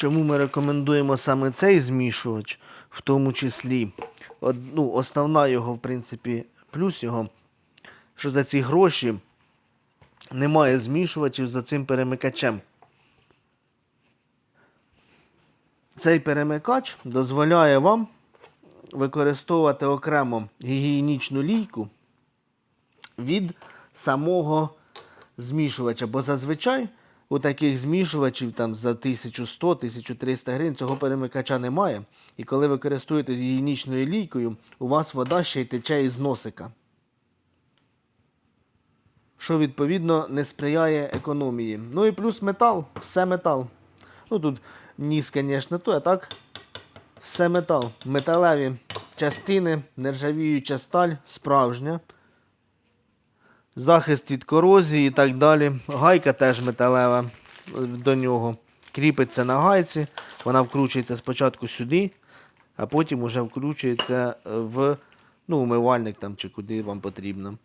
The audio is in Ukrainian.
Чому ми рекомендуємо саме цей змішувач, в тому числі, Од- ну, основна його, в принципі, плюс його, що за ці гроші немає змішувачів за цим перемикачем. Цей перемикач дозволяє вам використовувати окремо гігієнічну лійку від самого змішувача. Бо зазвичай у таких змішувачів там за 1100-1300 гривень цього перемикача немає. І коли ви користуєтесь гігієнічною лійкою, у вас вода ще й тече із носика. Що відповідно не сприяє економії. Ну і плюс метал, все метал. Ну тут ніс, звісно, то, а так все метал. Металеві частини, нержавіюча сталь, справжня. Захист від корозії і так далі. Гайка теж металева до нього. Кріпиться на гайці, вона вкручується спочатку сюди, а потім вже вкручується в ну, умивальник там чи куди вам потрібно.